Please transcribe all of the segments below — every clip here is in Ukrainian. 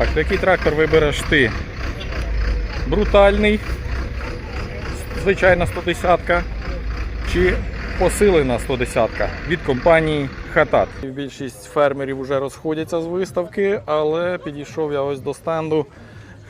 Так, який трактор вибереш ти? Брутальний, звичайна 110 чи посилена 110 від компанії Хатат. Більшість фермерів вже розходяться з виставки, але підійшов я ось до стенду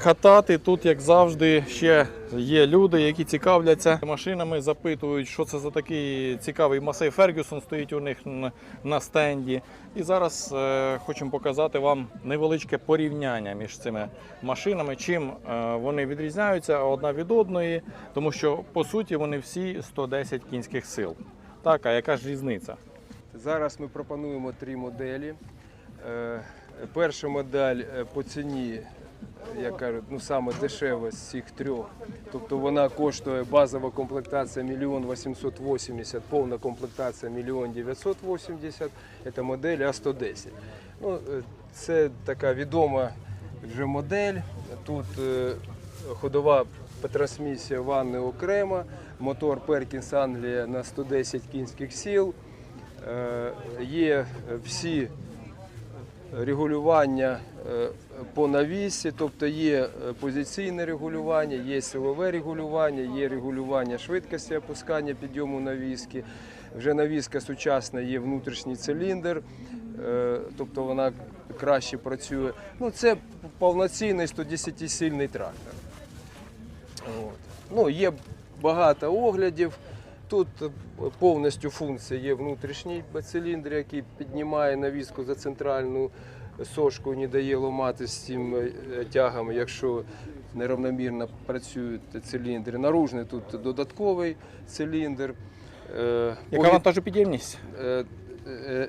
Хатат. І тут, як завжди, ще є люди, які цікавляться машинами, запитують, що це за такий цікавий Масей Фергюсон стоїть у них на- на стенді. І зараз е, хочемо показати вам невеличке порівняння між цими машинами, чим е, вони відрізняються одна від одної, тому що по суті вони всі 110 кінських сил. Так, а яка ж різниця? Зараз ми пропонуємо три моделі. Е, Перша модель е, по ціні, як кажуть, ну саме дешева з цих трьох. Тобто вона коштує базова комплектація 1 880, повна комплектація 1 980. Це модель А110. Ну, е, це така відома вже модель. Тут е, ходова трансмісія ванни окремо, мотор Perkins Англія на 110 кінських сил. Е, Є всі регулювання е, по навісі, тобто є е, позиційне регулювання, є силове регулювання, є регулювання швидкості опускання підйому навіски. Вже навіска сучасна, є внутрішній циліндр, е, тобто вона краще працює. Ну, це повноцінний 110-сильний трактор. От. Ну, є багато оглядів. Тут е, повністю функція є внутрішній циліндр, який піднімає навіску за центральну сошку, не дає ламати з цим е, тягом, якщо неравномірно працюють циліндри. Наружний тут додатковий циліндр. Е, Яка вантажопідємність? Е, е,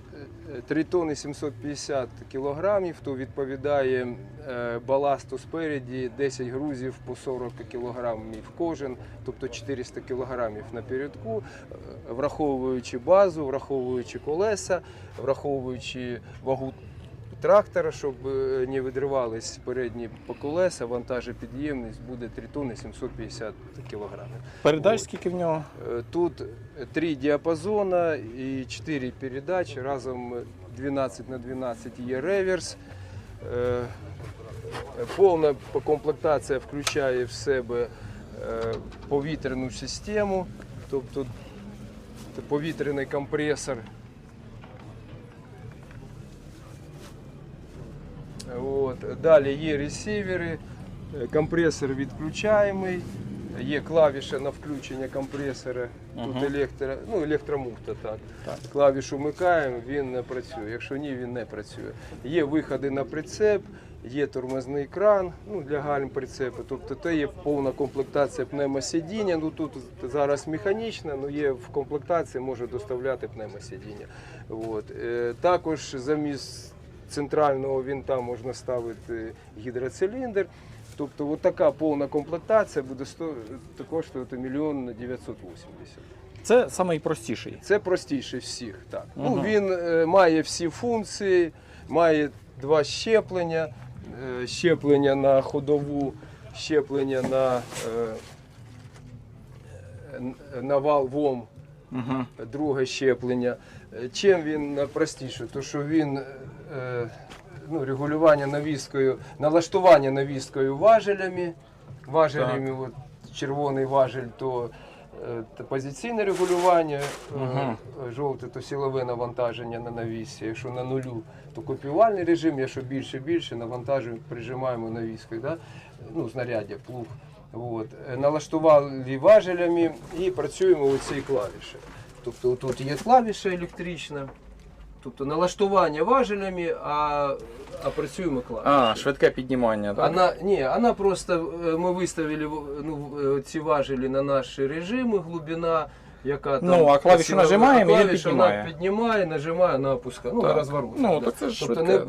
е, 3 тонни 750 кілограмів, то відповідає е, баласту спереді 10 грузів по 40 кілограмів кожен, тобто 400 кілограмів на передку, е, враховуючи базу, враховуючи колеса, враховуючи вагу трактора, щоб е, не видривались передні колеса, вантажопідємність буде 3 тонни 750 кілограмів. Передач скільки в нього? Э, Тут три диапазона и 4 передачи, разом 12 на 12 є реверс. Е, Повна комплектація включає в себе е, повітряну систему, тобто повітряний компресор. От. Далі є ресивери, е, компресор відключаємий, є клавіша на включення компресора, тут Мгм. електро, ну, електромуфта так. Так. Клавішу вмикаємо, він не працює. Якщо ні, він не працює. Є виходи на прицеп, є тормозний кран ну, для гальм прицепу. Тобто це є повна комплектація пневмосидіння. Ну тут зараз механічна, але є в комплектації, може доставляти пневмосидіння. От. Е, Також замість центрального вінта можна ставити гідроциліндр. Тобто от така повна комплектація буде коштувати мільйон 980. Це найпростіший. Це простіше всіх. Так. Ну, він е, має всі функції, має два щеплення, е, щеплення на ходову, щеплення на, е, на вал ВОМ, Угу. друге щеплення. Е, Чим він простіше? То що він е, ну, регулювання навіскою, налаштування навіскою важелями. Важелями, от, червоний важель, то, е, позиційне регулювання, е, жовте то силове навантаження на навісі. Якщо на нулю, то копіювальний режим, якщо більше більше, навантажуємо, прижимаємо навіскою, да? ну, знаряддя, плуг. От. Е, Налаштували важелями і працюємо у цій клавіші. Тобто тут є клавіша електрична, тобто налаштування важелями, а, а працюємо клавішою. А, швидке піднімання, так? Она, не, она просто, э, мы выставили ну, э, ці важелі на наші режими, глибина, яка там. Ну, а клавішу силова- нажимаємо, і він клавіша піднімає. Вона піднімає, нажимає, вона опускає. Ну, Так. розворот. Ну, да. так це ж тобто швидке,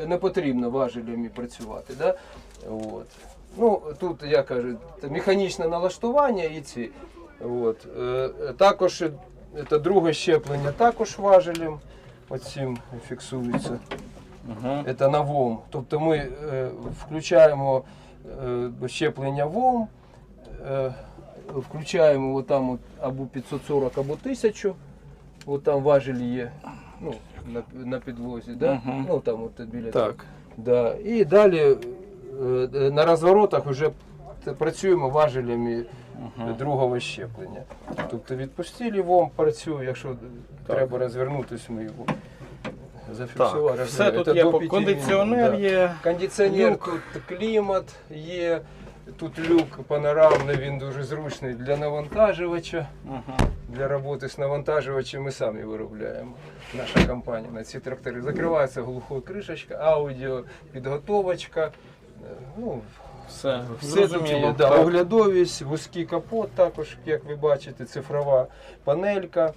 не, не потрібно важелями працювати. Да? От. Ну, тут, я кажу, це механічне налаштування і ці. От. Е, Також е, це друге щеплення також важелем. Оцим фіксується. Угу. Це на ВОМ. Тобто ми е, включаємо е, щеплення ВОМ, е, включаємо отам от або 540, або 1000. От там важель є ну, на, на підлозі. Да? Мгм. Ну, там от біля Так. Да. І далі на розворотах вже працюємо важелями другого щеплення. Тобто відпустили, вом працює, якщо треба розвернутися, ми його зафіксували. Так, все розвернули. тут Це є до по- п'яти кондиціонер минут, да. є. Кондиціонер, Люк. тут клімат є, тут люк панорамний, він дуже зручний для навантажувача. Для роботи з навантажувачем ми самі виробляємо. Наша компанія на ці трактори. Закривається глухою кришечка, аудіо, підготовочка. Е, Ну, Все, все зрозуміло. Да, оглядовість, вузький капот також, як ви бачите, цифрова панелька.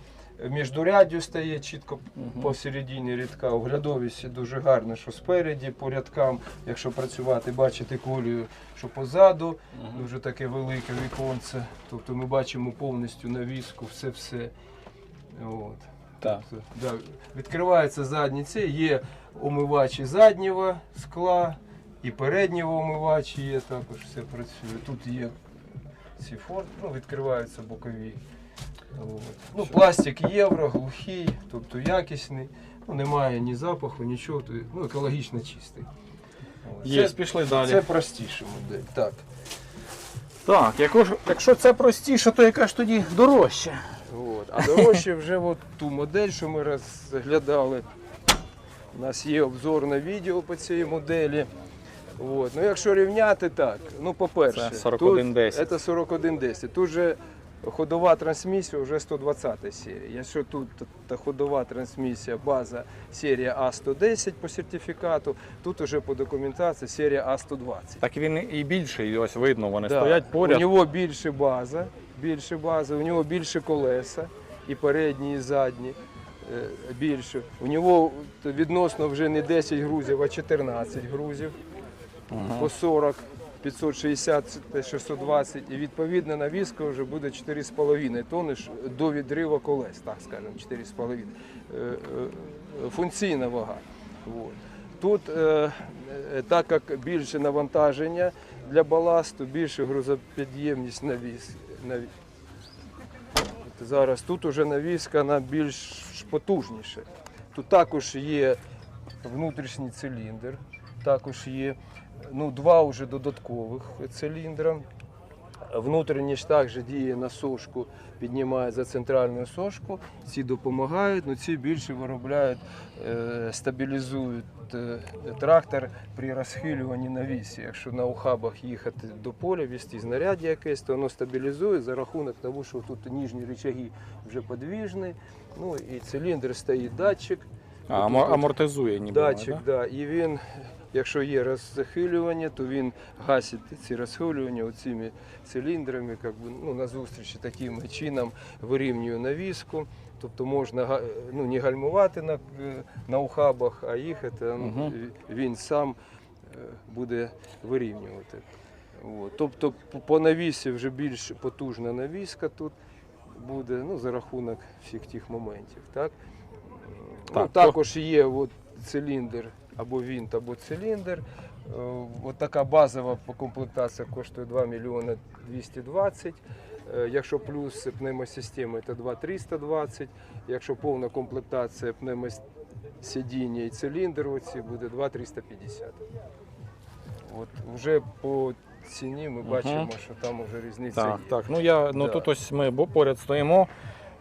Міждуряддю стає чітко посередині рядка. Оглядовість дуже гарна, що спереді по рядкам, якщо працювати, бачите колію, що позаду, дуже таке велике віконце. Тобто ми бачимо повністю навіску, все-все. От. Так. Тобто, да, відкривається задні це, є омивачі заднього скла і переднього омивачі є, також все працює. Тут є ці фор, ну, відкриваються бокові. От. Ну, пластик євро, глухий, тобто якісний, ну, немає ні запаху, нічого, ну, екологічно чистий. От. Є, Це, пішли далі. це простіша модель. Так. Так, якщо, якщо це простіше, то яка ж тоді дорожча? От. А дорожче вже от ту модель, що ми розглядали. У нас є обзорне відео по цій моделі. От. Ну, якщо рівняти так, ну по-перше, Це 4110. Тут, це 4110. Тут же ходова трансмісія вже 120 серія. Якщо тут та ходова трансмісія, база серія А110 по сертифікату, тут уже по документації серія А120. Так він і більший, ось видно, вони Да. стоять поряд. У нього більше база, більше база, у нього більше колеса, і передні, і задні. е, Більше. У нього відносно вже не 10 грузів, а 14 грузів по 40, 560, 620. І відповідно навіска вже буде 4,5 тонни до відриву колес, так скажемо, 4,5. Е, е, Функційна вага. Тут, е, так як більше навантаження для баласту, більше грузопідємність наві- От Зараз тут уже навіска вона більш потужніша. Тут також є внутрішній циліндр, також є ну, два вже додаткових циліндра. Внутрішній також діє на сошку, піднімає за центральну сошку. Ці допомагають, але ці більше виробляють, е, стабілізують е, трактор при розхилюванні на вісі. Якщо на ухабах їхати до поля, вести знаряддя якесь, то воно стабілізує за рахунок того, що тут ніжні рычаги вже подвіжні. Ну і циліндр стоїть датчик. А, Отут амортизує ніби. Датчик, да? да? і він, якщо є розхилювання, то він гасить ці розхилювання цими циліндрами, як би, ну, на зустрічі таким чином вирівнює навіску. Тобто можна ну, не гальмувати на, на ухабах, а їхати. Ну, Мгм. Він сам е, буде вирівнювати. От. Тобто по- по навісі вже більш потужна навіска тут буде ну, за рахунок всіх тих моментів. Так? Так, ну, також є от циліндр або вінт, або циліндр. Е, От така базова по комплектації коштує 2 мільйони 220. Е, Якщо плюс пневмосистеми, то 2 320. Якщо повна комплектація пневмосидіння і циліндр, оці буде 2 350. От вже по ціні ми бачимо, що там вже різниця Так, є. так. Ну я ну Да. тут ось ми бо поряд стоїмо.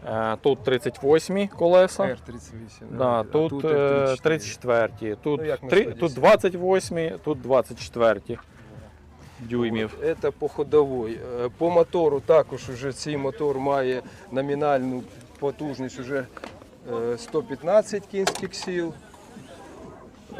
Е, Тут 38 колеса. R38. Да, тут, е, R34. 34, тут, Ну, як на три- 110. тут 28, тут 24 дюймів. Це по ходовій. Е, По мотору також уже цей мотор має номінальну потужність уже е, 115 кінських сил.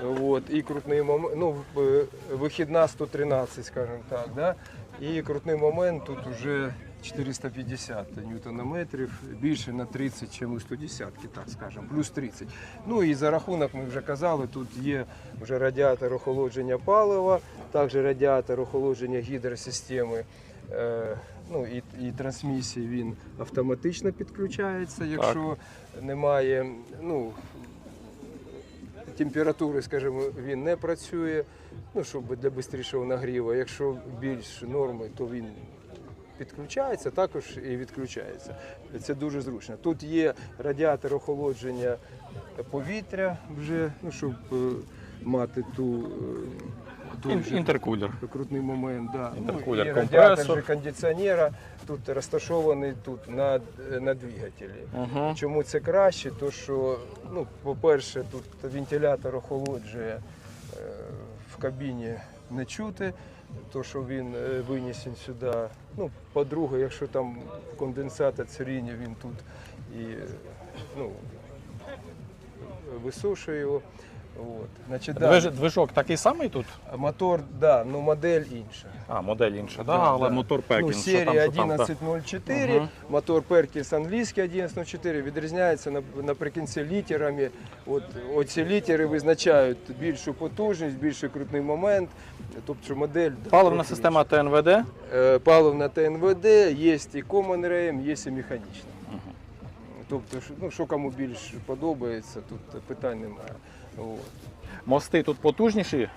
Е, От, і крутний момент, ну, е, вихідна 113, скажімо так. Да? І крутний момент тут вже 450 ньютонометрів, більше на 30, ніж у 110, так скажемо, плюс 30. Ну і за рахунок, ми вже казали, тут є вже радіатор охолодження палива, також радіатор охолодження гідросистеми. Е, Ну і, і трансмісії він автоматично підключається, якщо немає ну, температури, скажімо, він не працює, ну, щоб для швидшого нагріву. Якщо більш норми, то він підключається, також і відключається. Це дуже зручно. Тут є радіатор охолодження повітря вже, ну, щоб е, мати ту, е, Дуже Ін- Інтеркулер. крутний момент. Да. Інтеркулер, ну, і радіатор же кондиціонера тут розташований тут на, на двигателі. Угу. Чому це краще? То що, ну, по-перше, тут вентилятор охолоджує е, в кабіні не чути, то що він е, винесен сюди. Ну, по-друге, якщо там конденсат царіння, він тут і ну, висушує його. От. Значить, да, Движ, движок такий самий тут? Мотор, да, ну модель інша. А, модель інша, да, Да, але да. мотор Ну, Perkins. що серія що так. 1104, Мгм. мотор Perkins англійський 1104 відрізняється нап- наприкінці літерами. От, оці літери визначають більшу потужність, більший крутний момент. Тобто модель да, Паливна трохи система ТНВД. Е, паливна ТНВД, є і Common RAM, є і механічна. Тобто, що- ну, що кому більш подобається, тут питань немає. Мости тут потужніші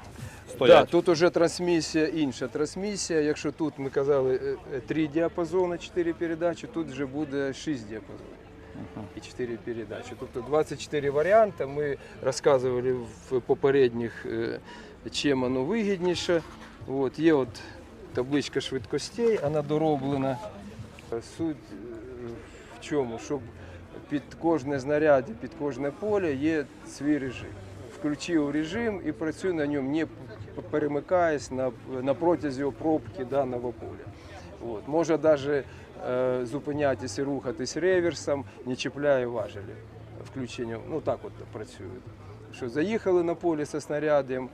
Да, стоять. тут уже трансмісія інша трансмісія. Якщо тут ми казали е, е, три діапазони, 4 передачі, тут вже буде 6 діапазонів і 4 передачі. Тобто 24 варіанти. Ми розказували в попередніх, е, чим воно вигідніше. От, є от табличка швидкостей, вона дороблена. Суть в чому? Щоб під кожне знаряддя, під кожне поле є свій режим. Включив режим і працює на ньому, не перемикаясь на, на протязі пробки даного поля. От. Може навіть е, зупинятися і рухатись реверсом, не чіпляє важелі включенням. Ну так от працює. Що заїхали на поле зі снарядом,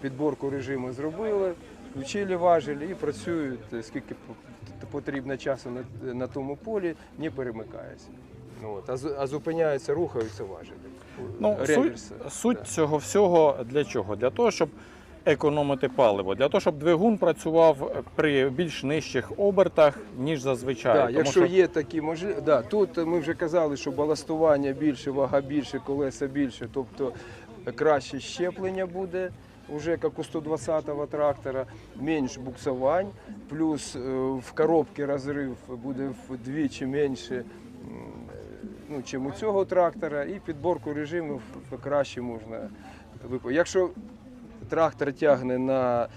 підборку режиму зробили, включили важелі і працюють е, скільки потрібно часу на, на тому полі, не перемикаясь. Ну, От. А зупиняються, рухаються важелі. Ну, суть, Реверси. суть цього всього для чого? Для того, щоб економити паливо, для того, щоб двигун працював при більш нижчих обертах, ніж зазвичай. Да, Тому якщо що- є такі можливості, да, тут ми вже казали, що баластування більше, вага більше, колеса більше, тобто краще щеплення буде. Уже як у 120-го трактора, менш буксувань, плюс е, в коробці розрив буде вдвічі менше, ну, чим у цього трактора, і підборку режимів краще можна. Якщо трактор тягне на,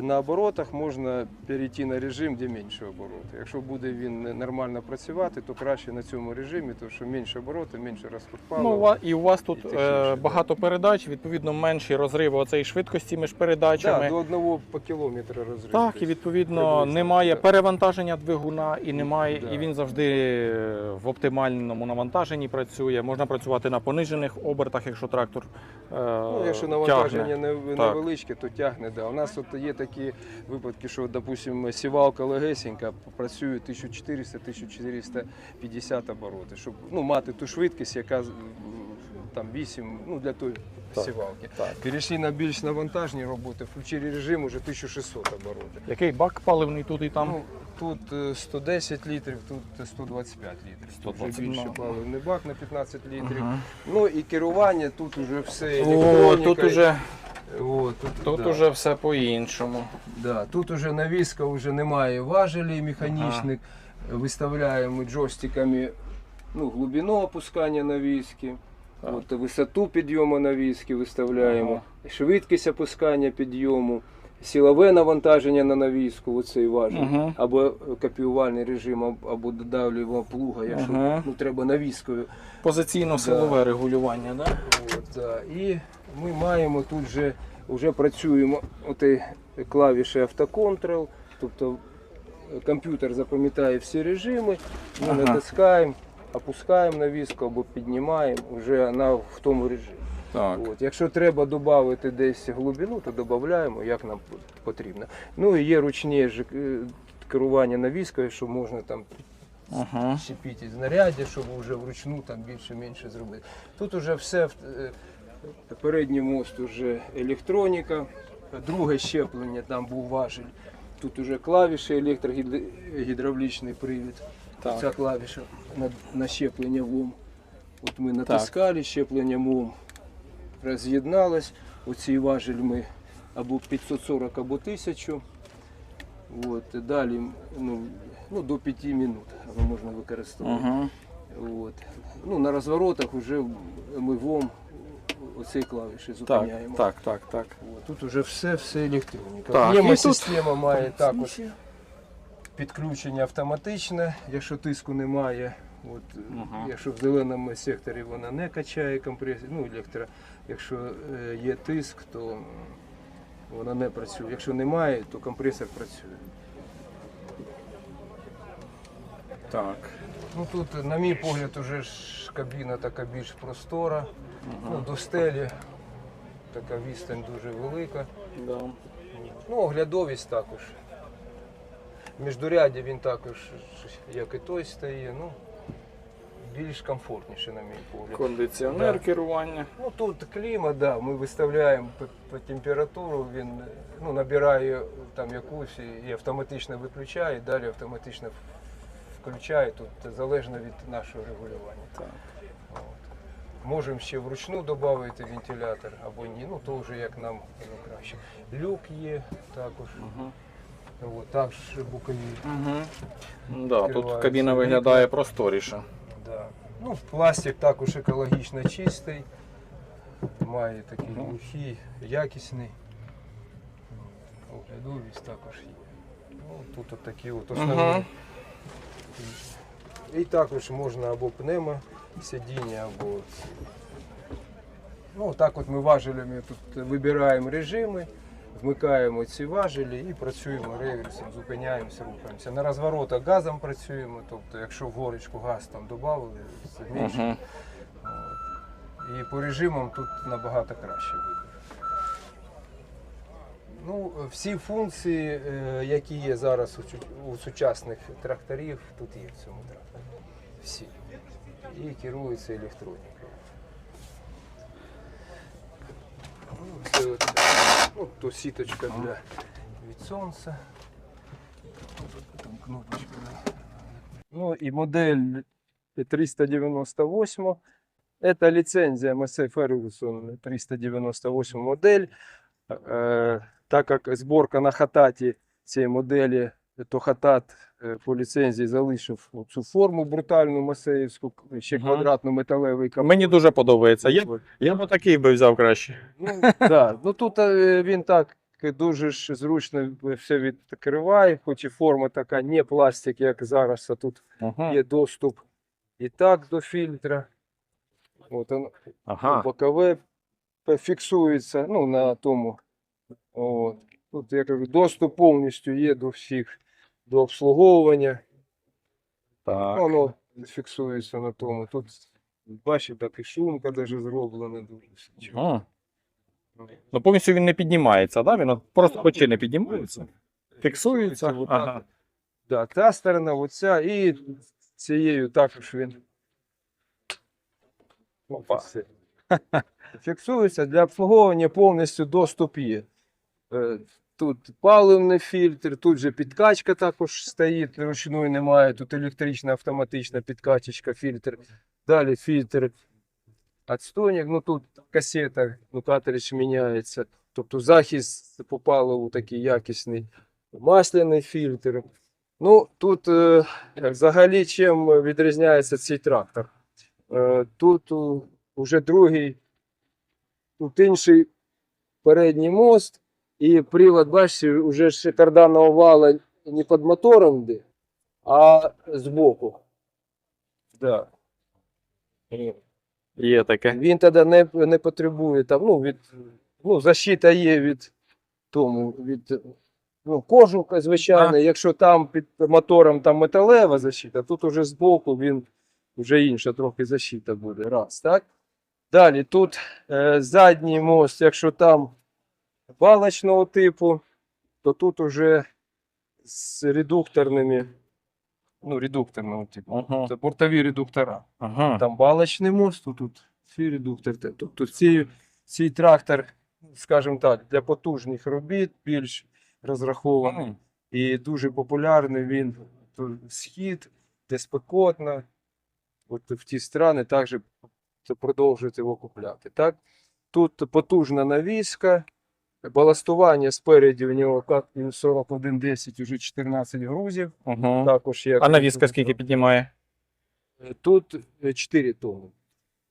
на оборотах, можна перейти на режим, де менше обороти. Якщо буде він нормально працювати, то краще на цьому режимі, тому що менше обороти, менше розход Ну, палива. і у вас тут і е, багато передач, відповідно, менші розриви оцеї швидкості між передачами. Да, до одного по кілометру розрив. Так, і відповідно приблизно, немає так. перевантаження двигуна і немає, Да. і він завжди е, в оптимальному навантаженні працює. Можна працювати на понижених обертах, якщо трактор е, Ну, якщо тягне. навантаження не- Так. невеличке, то тягне. Да. У нас от є такі випадки, що, допустимо, сівалка легесенька працює 1400-1450 обороти, щоб ну, мати ту швидкість, яка там 8, ну, для тої Так. сівалки. Так. Перейшли на більш навантажні роботи, включили режим уже 1600 оборотів. Який бак паливний тут і там? Ну, тут е, 110 літрів, тут 125 літрів. 120, Вже більше паливний бак на 15 літрів. Мгм. Ну і керування тут уже все О, тут уже, О, тут, тут да. уже все по-іншому. Да, тут уже навіска вже немає важелей механічних. Виставляємо джойстиками ну, глибину опускання навіски, От, висоту підйому навіски виставляємо, швидкість опускання підйому, силове навантаження на навіску, оцей важель, Мгм. або копіювальний режим, або- додавлюємо плуга, якщо Ага. ну, треба навіскою. Позиційно-силове регулювання, да? От, да. І ми маємо тут вже, вже працюємо оті клавіші автоконтрол, тобто е, комп'ютер запам'ятає всі режими, ми Ага. натискаємо, опускаємо навіску або піднімаємо вже вона в тому режимі. Так. От. Якщо треба додати десь глибину, то додаємо, як нам потрібно. Ну і є ручні е, керування навіскою, що можна там Ага. знаряддя, щоб вже вручну там більше-менше зробити. Тут вже все е, передній мост вже електроніка, друге щеплення, там був важель. Тут уже клавіші, електрогідравлічний привід. Так. Ця клавіша на, на щеплення ВОМ. От ми натискали щеплення ВОМ, роз'єдналось. Оцей важель ми або 540, або 1000. От, далі ну, ну, до 5 минут можна використовувати. Ага. От. Ну, на розворотах вже ми ВОМ оцей клавіші зупиняємо. так, так, так. От, Тут уже все, все електроніка. Так, тут- система має також підключення автоматичне, якщо тиску немає. От, Ага. Якщо в зеленому секторі вона не качає компресію, ну електро, якщо е, є тиск, то вона не працює. Якщо немає, то компресор працює. Так. Ну тут, на мій погляд, уже ж кабіна така більш простора. Ну, до стелі така відстань дуже велика. Да. Ну, оглядовість також. Міждурядді він також, як і той стає, ну, більш комфортніше, на мій погляд. Кондиціонер Да. керування. Ну тут клімат, да, ми виставляємо по, по температуру, він ну, набирає там якусь і, і автоматично виключає, і далі автоматично включає, тут залежно від нашого регулювання. Так. Можемо ще вручну додати вентилятор або ні, ну то вже як нам ну, краще. Люк є також. Угу. От, також бокові. Угу. Да, тут кабіна виглядає просторіше. Да. Ну, пластик також екологічно чистий. Має такий Ну. глухий, якісний. Оглядовість також є. Ну, тут от такі от основні. Ага. І також можна або пневмо сидіння, або. Ну, так от ми важелями тут вибираємо режими, вмикаємо ці важелі і працюємо реверсом, зупиняємося, рухаємося. На розворотах газом працюємо, тобто якщо в горочку газ там додали, це менше. Угу. От. І по режимам тут набагато краще вибір. Ну, всі функції, е, які є зараз у, у сучасних тракторів, тут є в цьому тракторі. Всі. І керуються електронікою. Ну, це от, ну, то сіточка для від сонця. Там кнопочка. Ну і модель 398. Это лицензия Massey Ferguson 398 модель. Е, так як зборка на хататі цієї моделі, то хатат е, по ліцензії залишив цю форму брутальну масеївську, ще Мгм. квадратно металевий капот. Мені дуже подобається. Я, я б такий би взяв краще. Ну, да. ну тут е, він так дуже ж зручно все відкриває, хоч і форма така, не пластик, як зараз, а тут Угу. є доступ і так до фільтра. От он, Ага. бокове фіксується ну, на тому. От. Тут я кажу, доступ повністю є до всіх, до обслуговування. Так. Воно фіксується на тому. Тут бачите, так і шумка даже зроблена дуже. Угу. Ну повністю він не піднімається, да? Він от просто очі не піднімається. Фіксується. Ага. Да, та сторона, оця, і цією також він. Опа. Фіксується для обслуговування повністю доступ є. Е, Тут паливний фільтр, тут же підкачка також стоїть, ручної немає, тут електрична автоматична підкачечка, фільтр. Далі фільтр отстойник, ну тут касета, ну картридж міняється. Тобто захист по паливу такий якісний, масляний фільтр. Ну тут е, взагалі чим відрізняється цей трактор? Е, тут у, уже другий, тут інший передній мост, і привод, бачите, вже ж карданного вала не під мотором йде, а збоку. Да. Є таке. Він тоді не, не потребує там, ну, від, ну, защита є від тому, від ну, кожуха, звичайно. Якщо там під мотором там металева защита, тут уже збоку він вже інша трохи защита буде. Раз, так? Далі тут е, задній мост, якщо там балочного типу, то тут уже з редукторними, ну, редукторного типу. Ага. Це бортові редуктора. Ага. Там балочний мост, тут, тут свій редуктор. Тобто цей, цей трактор, скажімо так, для потужних робіт більш розрахований. М. І дуже популярний він схід, де спекотно. От в ті страни також продовжують його купляти. Так? Тут потужна навіска, баластування спереді в нього 4110, уже 14 грузів. Ага. Також є А навіска скільки піднімає? Тут 4 тонни.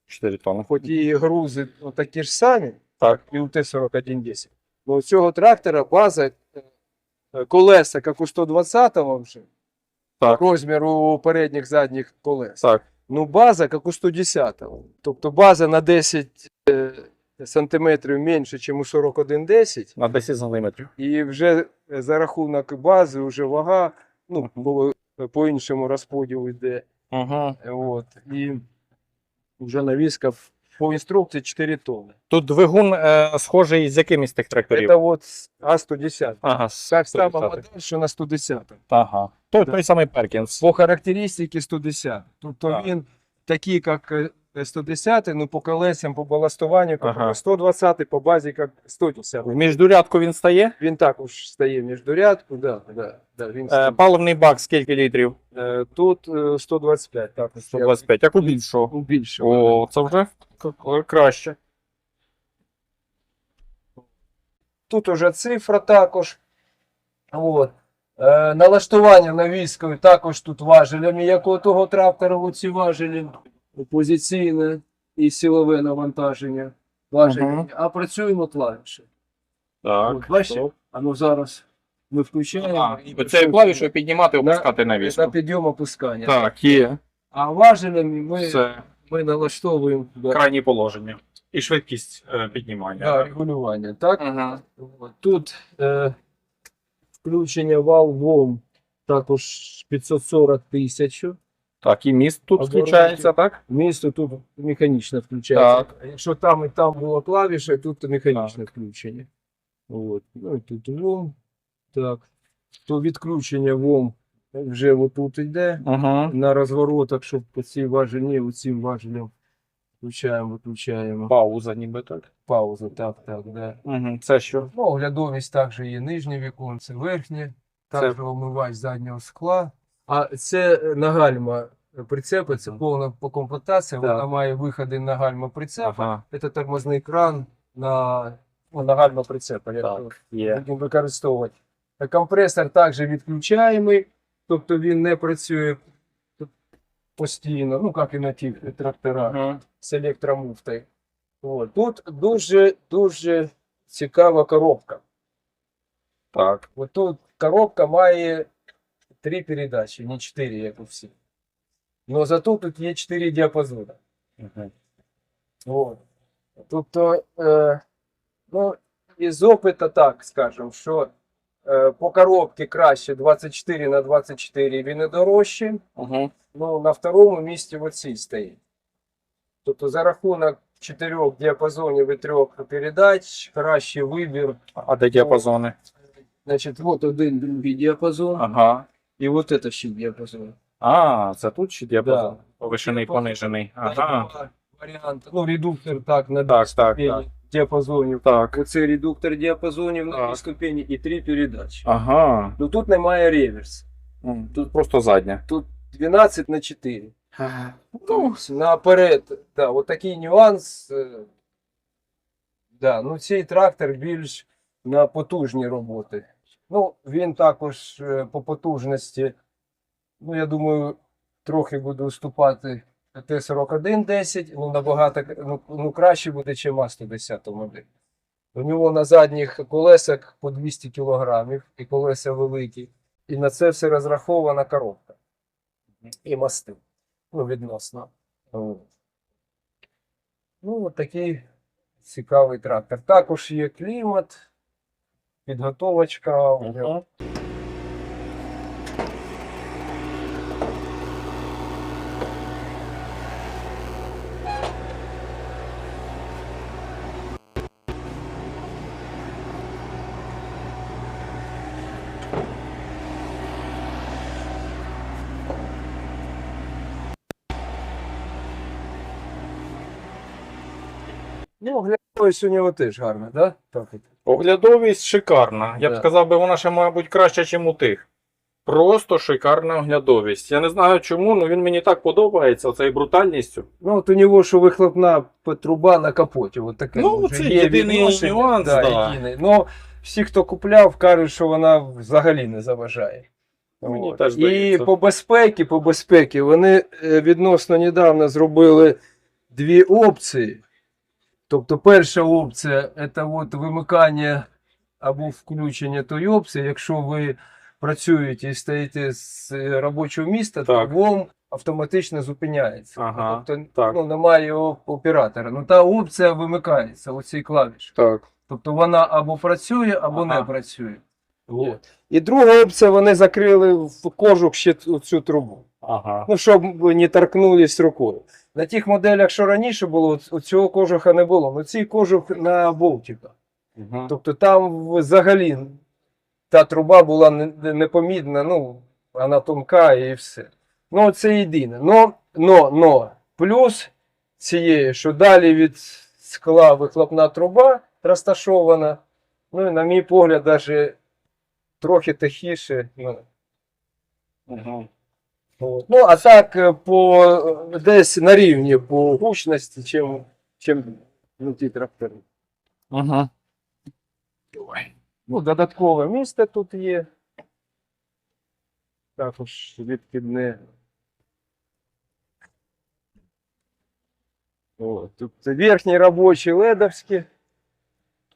4 тонни. Хоч і грузи ну, такі ж самі, Так. і у Т-4110. Ну, у цього трактора база е, колеса, як у 120-го вже, Так. розміру передніх задніх колес. Так. Ну, база, як у 110-го. Тобто база на 10 е, сантиметрів менше, ніж у 4110. На 10 сантиметрів. І вже е, за рахунок бази вже вага, ну, Мгм. по, по-іншому розподіл йде. Угу. От. І вже навіска по інструкції 4 тонни. Тут двигун е, схожий з яким із тих тракторів? Це от А110. Ага, Так само 110. модель, що на 110. Ага. Той, Да. той самий Перкінс. По характеристиці 110. Тобто Так. він такий, як е, 110, ну по колесам, по баластуванню, Ага. 120, по базі, як 110. В міждурядку він стає. Він також стає між рядку, да, да, да, він Е, паливний бак скільки літрів? Е, Тут е, 125, так. 125. Як у більшого? Ну, більше. О, це вже краще. Тут уже цифра також. От. Е, налаштування навіскою також тут важелями, як у того трактора, оці важелі. Позиційне і силове навантаження. Важелі. Мгм. А працюємо клавіші. Так. От, бачите? А ну зараз ми включаємо. А, і Оцею клавішою піднімати опускати на на підйом опускання. Так, є. А важелями ми, ми налаштовуємо да, Крайні положення. І швидкість е, піднімання. да, регулювання. Так? Ага. От. Тут е, включення вал ВОМ також 540 тисяч. Так, і міст тут включається, так? Місто тут механічно включається. Так. А Якщо там і там була клавіша, тут механічне включення. От. Ну і тут ВОМ. Так. То відключення ВОМ вже отут йде. Угу. На розворотах, щоб по цій важелі, оцим важелям включаємо, виключаємо. Пауза ніби так. Пауза, так, так, да. Угу. Це що? Ну, оглядовість також є нижнє віконце, верхнє, Це- також омивач заднього скла. А це е, на гальма прицепи, це повна по комплектації, Так. вона має виходи на гальма прицепа. Ага. Це тормозний кран на, ну, на гальма прицепа. як будемо використовувати. Е, Компресор також відключаємий, тобто він не працює постійно, ну як і на тих тракторах Угу. з електромуфтою. От. Тут дуже дуже цікава коробка. Так. От тут коробка має три передачі, не чотири, як у всіх. Но зато тут є чотири діапазони. Угу. От. Тобто, е, ну, із опиту так скажемо, що е, по коробці краще 24 на 24 він і дорожче. Угу. Ну, на второму місці оцій стоїть. Тобто за рахунок чотирьох діапазонів і трьох передач, кращий вибір. А де діапазони? Значить, от один другий діапазон, Ага. І от це ще діапазон. А, це тут ще діапазон? Да. Повишений, Діапазон. понижений. Ага. Варіант. Ну, редуктор так, на Так, так, ступені так. діапазонів. Так. Оце редуктор діапазонів на Так. дві ступені і три передачі. Ага. Ну тут немає реверс. М, Тут просто задня. Тут 12 на 4. Ну, Тобто наперед, да, от такий нюанс. е, Да, ну цей трактор більш на потужні роботи. Ну, він також е, по потужності, ну я думаю, трохи буде уступати Т-4110, ну набагато ну, ну, краще буде, ніж А-110 модель. У нього на задніх колесах по 200 кг, і колеса великі. І на це все розрахована коробка. І мости. Ну, відносно. Ну, от такий цікавий трактор. Також є клімат, підготовочка. Ага. Ну, глядовість у нього теж гарна, да? так? Оглядовість шикарна. Я б Да. сказав би, вона ще, мабуть, краща, ніж у тих. Просто шикарна оглядовість. Я не знаю чому, але він мені так подобається цією брутальністю. Ну, от у нього що вихлопна труба на капоті. От таке Ну, вже це є єдиний відношення. нюанс, Да, да. єдиний. Ну, всі, хто купляв, кажуть, що вона взагалі не заважає. Мені От. теж І здається. по безпеці, по безпеці, вони е, відносно недавно зробили дві опції. Тобто, перша опція це от вимикання або включення тої опції, якщо ви працюєте і стоїте з робочого міста, то Так. ВОМ автоматично зупиняється. Ага, Тобто так. ну, немає його оператора. Ну та опція вимикається, оцій клавіші. Так. Тобто вона або працює, або Ага. не працює. От. І друга опція, вони закрили в кожух ще цю трубу. Ага. Ну, щоб не торкнулись рукою. На тих моделях, що раніше було, ц- цього кожуха не було. Ну цей кожух на болтиках. Угу. Тобто там взагалі та труба була не- непомітна, ну, вона тонка і все. Ну, це єдине. Но, но, но, плюс цієї, що далі від скла вихлопна труба розташована. Ну, і на мій погляд, навіть трохи тихіше. Ну, Угу. Ну, а так е, по е, десь на рівні по гучності, чим, чим ну, ті трактори. Угу. Ну, додаткове місце тут є. Також відкидне. О, тут верхні робочі ледовські.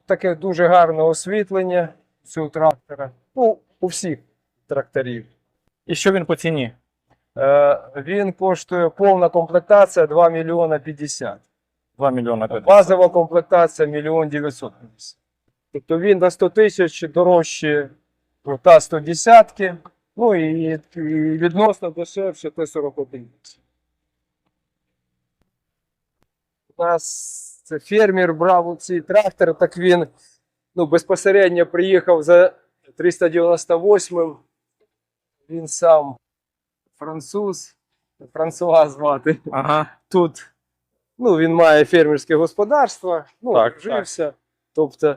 Таке дуже гарне освітлення цього трактора. Ну, у всіх тракторів. І що він по ціні? Е, він коштує повна комплектація 2 мільйона 50. 2 мільйони 50. Базова комплектація 1 мільйон 950. Тобто він на 100 тисяч дорожче та 110 ну і, і відносно дешевше Т-41. У нас це фермер брав цей трактор, так він ну, безпосередньо приїхав за 398 Він сам француз, Франсуа звати Ага. тут ну, він має фермерське господарство, ну, Так, жився. Тобто,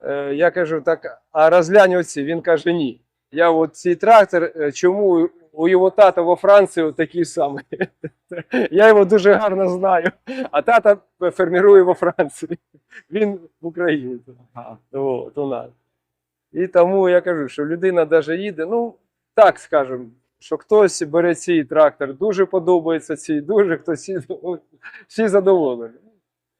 е, я кажу так, а розглянь оці. Він каже, ні. Я от цей трактор, е, чому у його тата во Франції такий самий. Я його дуже гарно знаю. А тата фермерує во Франції. Він в Україні. Ага. От, у нас. І тому я кажу, що людина навіть їде, ну, так скажемо, що хтось бере цей трактор, дуже подобається цей, дуже хтось всі задоволені.